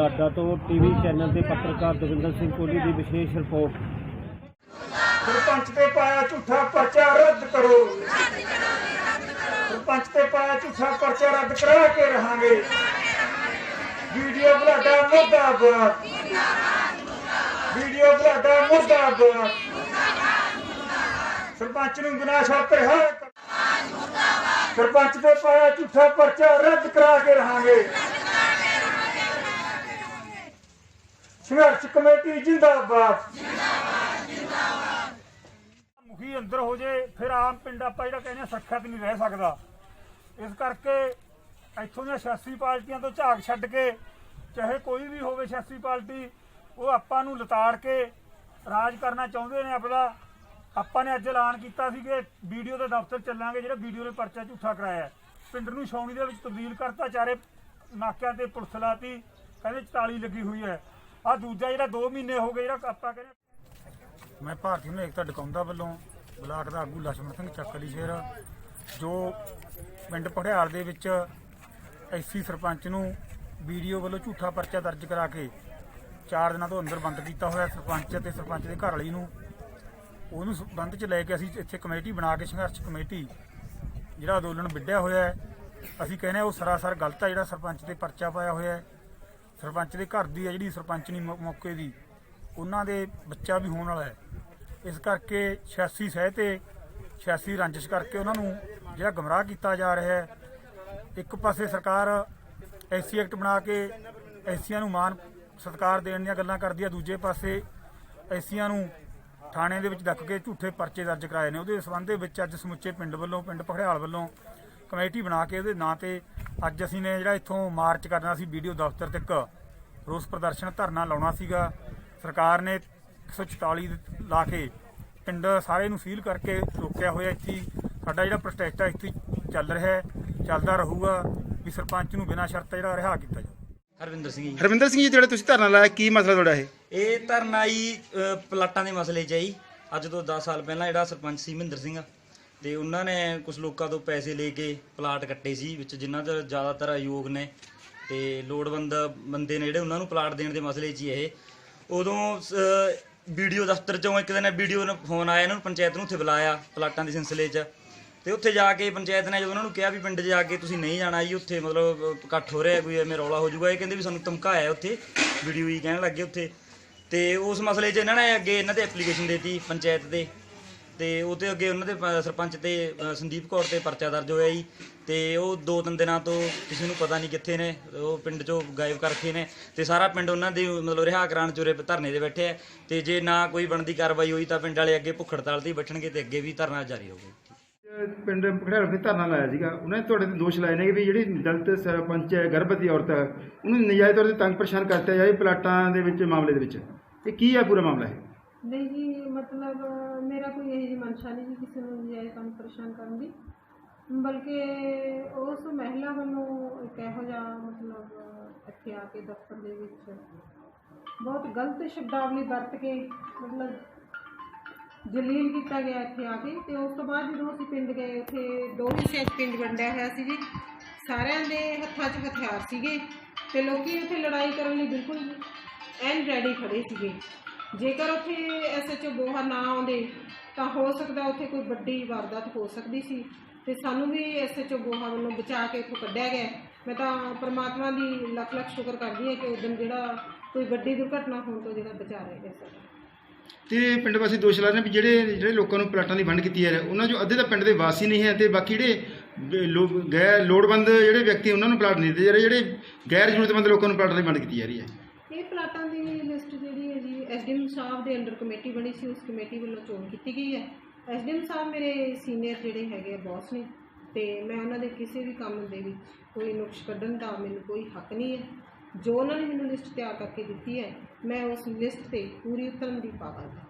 ਬਲਾਡਾ ਤੋਂ TV channel ਦੇ ਪੱਤਰਕਾਰ ਦਵਿੰਦਰ ਸਿੰਘ ਕੋਹਲੀ ਦੀ ਵਿਸ਼ੇਸ਼ ਰਿਪੋਰਟ। ਸਰਪੰਚ ਤੇ ਪਾਇਆ ਝੂਠਾ ਪਰਚਾ ਰੱਦ ਕਰੋ। ਸਰਪੰਚ ਤੇ ਪਾਇਆ ਝੂਠਾ ਪਰਚਾ ਰੱਦ ਕਰਾ ਕੇ ਰਹਾਂਗੇ। ਵੀਡੀਓ ਬਲਾਡਾ ਮੁਰਦਾਬਾਦ। ਵੀਡੀਓ ਬਲਾਡਾ ਮੁਰਦਾਬਾਦ। ਸਰਪੰਚ ਨੂੰ ਬਿਨਾਂ ਸ਼ਰਤ ਰਿਹਾ ਸਰਪੰਚ ਤੇ ਪਾਇਆ ਝੂਠਾ ਪਰਚਾ ਰੱਦ ਕਰਾ ਕੇ ਰਹਾਂਗੇ। ਸੰਘਰਸ਼ ਕਮੇਟੀ ਜਿੰਦਾਬਾਦ। ਮੁਖੀ ਅੰਦਰ ਹੋ ਜੇ, ਫਿਰ ਆਮ ਪਿੰਡ ਆਪਾਂ ਜਿਹੜਾ ਕਹਿੰਦੇ ਸੁਰੱਖਿਅਤ ਨਹੀਂ ਰਹਿ ਸਕਦਾ। ਇਸ ਕਰਕੇ ਇੱਥੋਂ ਦੀਆਂ ਸਿਆਸੀ ਪਾਰਟੀਆਂ ਤੋਂ ਝਾਕ ਛੱਡ ਕੇ, ਚਾਹੇ ਕੋਈ ਵੀ ਹੋਵੇ ਸਿਆਸੀ ਪਾਰਟੀ, ਉਹ ਆਪਾਂ ਨੂੰ ਲਤਾੜ ਕੇ ਰਾਜ ਕਰਨਾ ਚਾਹੁੰਦੇ ਨੇ ਆਪਦਾ ਆਪਾਂ ਨੇ ਅੱਜ ਐਲਾਨ ਕੀਤਾ ਸੀ ਕਿ ਵੀਡੀਓ ਦੇ ਦਫ਼ਤਰ ਚੱਲਾਂਗੇ, ਜਿਹੜਾ ਵੀਡੀਓ ਨੇ ਪਰਚਾ ਝੂਠਾ ਕਰਾਇਆ। ਪਿੰਡ ਨੂੰ ਛਾਉਣੀ ਦੇ ਵਿੱਚ ਤਬਦੀਲ ਕਰਤਾ, ਚਾਰੇ ਨਾਕਿਆਂ ਤੇ ਪੁਲਿਸ ਲਾਤੀ, ਕਹਿੰਦੇ 44 ਲੱਗੀ ਹੋਈ ਹੈ। ਆ ਦੂਜਾ ਜਿਹੜਾ 2 ਮਹੀਨੇ ਹੋ ਗਏ ਜਿਹੜਾ ਆਪਾਂ ਕਹਿੰਦੇ ਮੈਂ ਭਾਰਤੀ ਨੂੰ ਏਕਤਾ ਡਕਾਉਂਦਾ ਵੱਲੋਂ ਬਲਾਕ ਦਾ ਆਗੂ ਲਛਮਣ ਸਿੰਘ ਚੱਕਲੀ ਸ਼ੇਰ, ਜੋ ਪਿੰਡ ਪੜਿਆਲ ਦੇ ਵਿੱਚ ਐਸੀ ਸਰਪੰਚ ਨੂੰ ਵੀਡੀਓ ਵੱਲੋਂ ਝੂਠਾ ਪਰਚਾ ਦਰਜ ਕਰਾ ਕੇ 4 ਦਿਨਾਂ ਤੋਂ ਅੰਦਰ ਬੰਦ ਕੀਤਾ ਹੋਇਆ ਸਰਪੰਚ ਅਤੇ ਸਰਪੰਚ ਦੇ ਘਰ ਵਾਲੀ ਨੂੰ, ਉਹਨੂੰ ਸੰਬੰਧ ਚ ਲੈ ਕੇ ਅਸੀਂ ਇੱਥੇ ਕਮੇਟੀ ਬਣਾ ਕੇ ਸੰਘਰਸ਼ ਕਮੇਟੀ ਜਿਹੜਾ ਅੰਦੋਲਨ ਵਿੱਢਿਆ ਹੋਇਆ ਹੈ, ਅਸੀਂ ਕਹਿੰਦੇ ਹਾਂ ਉਹ ਸਰਾਸਰ ਗਲਤ ਹੈ ਜਿਹੜਾ ਸਰਪੰਚ ਤੇ ਪਰਚਾ ਪਾਇਆ ਹੋਇਆ ਹੈ। ਸਰਪੰਚ ਦੇ ਘਰ ਦੀ ਹੈ ਜਿਹੜੀ ਸਰਪੰਚਨੀ ਮੌ- ਮੌਕੇ ਦੀ, ਉਹਨਾਂ ਦੇ ਬੱਚਾ ਵੀ ਹੋਣ ਵਾਲਾ ਹੈ। ਇਸ ਕਰਕੇ 86 ਸਹਿ ਤੇ 86 ਰੰਜਿਸ਼ ਕਰਕੇ ਉਹਨਾਂ ਨੂੰ ਜਿਹੜਾ ਗਮਰਾਹ ਕੀਤਾ ਜਾ ਰਿਹਾ ਹੈ, ਇੱਕ ਪਾਸੇ ਸਰਕਾਰ ਐਸਸੀ ਐਕਟ ਬਣਾ ਕੇ ਐਸੀਆਂ ਨੂੰ ਮਾਨ ਸਤਕਾਰ ਦੇਣ ਦੀਆਂ ਗੱਲਾਂ ਕਰਦੀ ਹੈ ਦੂਜੇ ਪਾਸੇ ਐਸੀਆਂ ਨੂੰ ਥਾਣੇ ਦੇ ਵਿੱਚ ਡੱਕ ਕੇ ਝੂਠੇ ਪਰਚੇ ਦਰਜ ਕਰਾਏ ਨੇ। ਉਹਦੇ ਸਬੰਧ ਦੇ ਵਿੱਚ ਅੱਜ ਸਮੁੱਚੇ ਪਿੰਡ ਵੱਲੋਂ, ਪਿੰਡ ਪਖੜਿਆਲ ਵੱਲੋਂ ਕਮੇਟੀ ਬਣਾ ਕੇ ਉਹਦੇ ਨਾਂ ਤੇ ਅੱਜ ਅਸੀਂ ਨੇ ਜਿਹੜਾ ਇੱਥੋਂ ਮਾਰਚ ਕਰਨਾ ਸੀ ਵੀਡੀਓ ਦਫ਼ਤਰ ਤੱਕ ਰੋਸ ਪ੍ਰਦਰਸ਼ਨ ਧਰਨਾ ਲਾਉਣਾ ਸੀਗਾ। ਸਰਕਾਰ ਨੇ 144 ਲਾ ਕੇ ਪਿੰਡ ਸਾਰੇ ਨੂੰ ਸੀਲ ਕਰਕੇ ਰੋਕਿਆ ਹੋਇਆ ਇੱਥੇ। ਸਾਡਾ ਜਿਹੜਾ ਪ੍ਰੋਟੈਸਟ ਹੈ ਇੱਥੇ ਚੱਲ ਰਿਹਾ ਹੈ ਚੱਲਦਾ ਰਹੂਗਾ ਵੀ ਸਰਪੰਚ ਨੂੰ ਬਿਨਾਂ ਸ਼ਰਤ ਜਿਹੜਾ ਰਿਹਾ ਕੀਤਾ ਜਾਵੇ। ਹਰਵਿੰਦਰ ਸਿੰਘ ਜੀ। ਹਰਵਿੰਦਰ ਸਿੰਘ ਜੀ ਜਿਹੜਾ ਤੁਸੀਂ ਧਰਨਾ ਲਾਇਆ ਕੀ ਮਸਲਾ ਤੁਹਾਡਾ ਇਹ? ਇਹ ਧਰਨਾ ਜੀ ਪਲਾਟਾਂ ਦੇ ਮਸਲੇ 'ਚ ਹੈ ਜੀ। ਅੱਜ ਤੋਂ 10 ਸਾਲ ਪਹਿਲਾਂ ਜਿਹੜਾ ਸਰਪੰਚ ਸੀ ਮਹਿੰਦਰ ਸਿੰਘ ਤੇ ਉਹਨਾਂ ਨੇ ਕੁਝ ਲੋਕਾਂ ਤੋਂ ਪੈਸੇ ਲੈ ਕੇ ਪਲਾਟ ਕੱਟੇ ਸੀ, ਵਿੱਚ ਜਿਨ੍ਹਾਂ ਦੇ ਜ਼ਿਆਦਾਤਰ ਅਯੋਗ ਨੇ। ਤੇ ਲੋੜਵੰਦ ਬੰਦੇ ਨੇ ਜਿਹੜੇ ਉਹਨਾਂ ਨੂੰ ਪਲਾਟ ਦੇਣ ਦੇ ਮਸਲੇ 'ਚ ਹੀ ਇਹ। ਉਦੋਂ ਵੀਡੀਓ ਦਫ਼ਤਰ ਚੋਂ ਇੱਕ ਦਿਨ ਵੀਡੀਓ ਨੂੰ ਫੋਨ ਆਇਆ, ਇਹਨਾਂ ਨੂੰ ਪੰਚਾਇਤ ਨੂੰ ਉੱਥੇ ਬੁਲਾਇਆ, ਪਲਾਟਾਂ ਦੇ ਸਿਲਸਿਲੇ 'ਚ। ਤੇ ਉੱਥੇ ਜਾ ਕੇ ਪੰਚਾਇਤ ਨੇ ਜਦੋਂ ਉਹਨਾਂ ਨੂੰ ਕਿਹਾ ਵੀ ਪਿੰਡ 'ਚ ਜਾ ਕੇ ਤੁਸੀਂ ਨਹੀਂ ਜਾਣਾ ਜੀ, ਉੱਥੇ ਮਤਲਬ ਇਕੱਠ ਹੋ ਰਿਹਾ, ਕੋਈ ਐਵੇਂ ਰੌਲਾ ਹੋ ਜਾਊਗਾ, ਇਹ ਕਹਿੰਦੇ ਵੀ ਸਾਨੂੰ ਧਮਕਾਇਆ ਉੱਥੇ, ਵੀਡੀਓ ਹੀ ਕਹਿਣ ਲੱਗੇ ਉੱਥੇ। ਤੇ ਉਸ ਮਸਲੇ 'ਚ ਇਹਨਾਂ ਨੇ ਅੱਗੇ ਇਹਨਾਂ ਤੇ ਐਪਲੀਕੇਸ਼ਨ ਦੇਤੀ ਪੰਚਾਇਤ ਦੇ। ਤੇ ਉਹ ਤੇ ਅੱਗੇ ਉਹਨਾਂ ਦੇ ਪ- ਸਰਪੰਚ ਤੇ ਅ, ਸੰਦੀਪ ਕੌਰ ਤੇ ਪਰਚਾ ਦਰਜ ਹੋਇਆ ਜੀ। ਤੇ ਉਹ ਦੋ ਤਿੰਨ ਦਿਨਾਂ ਤੋਂ ਕਿਸੇ ਨੂੰ ਪਤਾ ਨਹੀਂ ਕਿੱਥੇ ਨੇ ਉਹ ਪਿੰਡ ਚੋਂ ਗਾਇਬ ਕਰ ਰੱਖੇ ਨੇ। ਤੇ ਸਾਰਾ ਪਿੰਡ ਉਹਨਾਂ ਦੇ ਮਤਲਬ ਰਿਹਾ ਕਰਾਉਣ ਚੁਰੇ ਧਰਨੇ ਦੇ ਬੈਠੇ ਆ ਤੇ ਜੇ ਨਾ ਕੋਈ ਬਣਦੀ ਕਾਰਵਾਈ ਹੋਈ ਤਾਂ ਪਿੰਡ ਵਾਲੇ ਅੱਗੇ ਭੁੱਖ ਹੜਤਾਲ ਤੇ ਹੀ ਬੈਠਣਗੇ ਤੇ ਅੱਗੇ ਵੀ ਧਰਨਾ ਜਾਰੀ ਹੋਊਗਾ। ਪਿੰਡ ਪਖੜਿਆਲ ਤੇ ਧਰਨਾ ਲਾਇਆ ਸੀਗਾ। ਉਹਨਾਂ ਨੇ ਤੁਹਾਡੇ ਤੇ ਦੋਸ਼ ਲਾਏ ਨੇ ਕਿ ਵੀ ਜਿਹੜੀ ਦਲਿਤ ਸਰਪੰਚ ਹੈ ਗਰਭਵਤੀ ਔਰਤ ਹੈ ਉਹਨੂੰ ਨਜਾਇਜ਼ ਤੌਰ ਤੇ ਤੰਗ ਪਰੇਸ਼ਾਨ ਕਰਤਾ ਜਾਏ ਪਲਾਟਾਂ ਦੇ ਵਿੱਚ ਮਾਮਲੇ ਦੇ ਵਿੱਚ। ਇਹ ਕੀ ਹੈ ਪੂਰਾ ਮਾਮਲਾ ਹੈ ਨਹੀਂ ਜੀ, ਮਤਲਬ ਮੇਰਾ ਕੋਈ ਇਹੋ ਜਿਹੀ ਮਨਸ਼ਾ ਨਹੀਂ ਜੀ ਕਿਸੇ ਨੂੰ ਨਜਾਇਜ਼ ਕੰਮ ਪਰੇਸ਼ਾਨ ਕਰਨ ਦੀ। ਬਲਕਿ ਉਸ ਮਹਿਲਾ ਵੱਲੋਂ ਇੱਕ ਇਹੋ ਜਿਹਾ ਮਤਲਬ ਇੱਥੇ ਆ ਕੇ ਦਫ਼ਤਰ ਦੇ ਵਿੱਚ ਬਹੁਤ ਗਲਤ ਸ਼ਬਦਾਵਲੀ ਵਰਤ ਕੇ ਮਤਲਬ ਜਲੀਲ ਕੀਤਾ ਗਿਆ ਇੱਥੇ ਆ ਕੇ ਤੇ ਉਸ ਤੋਂ ਬਾਅਦ ਜਦੋਂ ਅਸੀਂ ਪਿੰਡ ਗਏ, ਉੱਥੇ ਦੋ ਹਿੱਸਿਆਂ ਪਿੰਡ ਵੰਡਿਆ ਹੋਇਆ ਸੀ ਜੀ। ਸਾਰਿਆਂ ਦੇ ਹੱਥਾਂ 'ਚ ਹਥਿਆਰ ਸੀਗੇ ਤੇ ਲੋਕੀ ਉੱਥੇ ਲੜਾਈ ਕਰਨ ਲਈ ਬਿਲਕੁਲ ਐਨ ਰੈਡੀ ਖੜੇ ਸੀਗੇ। ਜੇਕਰ ਉੱਥੇ ਐਸਐਚਓ ਬੋਹਾ ਨਾ ਆਉਂਦੇ ਤਾਂ ਹੋ ਸਕਦਾ ਉੱਥੇ ਕੋਈ ਵੱਡੀ ਵਾਰਦਾਤ ਹੋ ਸਕਦੀ ਸੀ ਤੇ ਸਾਨੂੰ ਵੀ ਐਸਐਚਓ ਬੋਹਾ ਵੱਲੋਂ ਬਚਾ ਕੇ ਉੱਥੋਂ ਕੱਢਿਆ ਗਿਆ। ਮੈਂ ਤਾਂ ਪ੍ਰਮਾਤਮਾ ਦੀ ਲੱਖ ਲੱਖ ਸ਼ੁਕਰ ਕਰਦੀ ਹਾਂ ਕਿ ਉਦੋਂ ਜਿਹੜਾ ਕੋਈ ਵੱਡੀ ਦੁਰਘਟਨਾ ਹੋਣ ਤੋਂ ਜਿਹੜਾ ਬਚਾ ਰਿਹਾ ਗਿਆ ਸਾਡਾ ਤੇ ਪਿੰਡ ਵਾਸੀ ਦੋਸ਼ ਲਾ ਰਹੇ ਨੇ ਵੀ ਜਿਹੜੇ ਜਿਹੜੇ ਲੋਕਾਂ ਨੂੰ ਪਲਾਟਾਂ ਦੀ ਵੰਡ ਕੀਤੀ ਜਾ ਰਹੀ ਹੈ ਉਹਨਾਂ ਚੋਂ ਅੱਧੇ ਤਾਂ ਪਿੰਡ ਦੇ ਵਾਸੀ ਨਹੀਂ ਹੈ ਤੇ ਬਾਕੀ ਜਿਹੜੇ ਲੋਕ ਗੈਰ ਲੋੜਵੰਦ ਜਿਹੜੇ ਵਿਅਕਤੀ ਉਹਨਾਂ ਨੂੰ ਪਲਾਟ ਨਹੀਂ ਦਿੱਤੇ ਜਾ ਰਹੇ ਜਿਹੜੇ ਗੈਰ ਜ਼ਰੂਰਤਮੰਦ ਲੋਕਾਂ ਨੂੰ ਪਲਾਟਾਂ ਦੀ ਵੰਡ ਕੀਤੀ ਜਾ ਰਹੀ ਹੈ। ਇਹ ਪਲਾਟਾਂ ਦੀ ਲਿਸਟ ਜਿਹੜੀ ਹੈ ਜੀ ਐਸਡੀਐਮ ਸਾਹਿਬ ਦੇ ਅੰਡਰ ਕਮੇਟੀ ਬਣੀ ਸੀ, ਉਸ ਕਮੇਟੀ ਵੱਲੋਂ ਚੋਣ ਕੀਤੀ ਗਈ ਹੈ। ਐਸਡੀਐਮ ਸਾਹਿਬ ਮੇਰੇ ਸੀਨੀਅਰ ਜਿਹੜੇ ਹੈਗੇ ਬੌਸ ਨੇ, ਤੇ ਮੈਂ ਉਹਨਾਂ ਦੇ ਕਿਸੇ ਵੀ ਕੰਮ ਦੇ ਵਿੱਚ ਕੋਈ ਨੁਕਸ ਕੱਢਣ ਦਾ ਮੈਨੂੰ ਕੋਈ ਹੱਕ ਨਹੀਂ ਹੈ। ਜੋ ਉਹਨਾਂ ਨੇ ਮੈਨੂੰ ਲਿਸਟ ਤਿਆਰ ਕਰਕੇ ਦਿੱਤੀ ਹੈ, ਮੈਂ ਉਸ ਲਿਸਟ ਤੇ ਪੂਰੀ ਉਤਰਨ ਦੀ ਪਾਬੰਦ ਹਾਂ।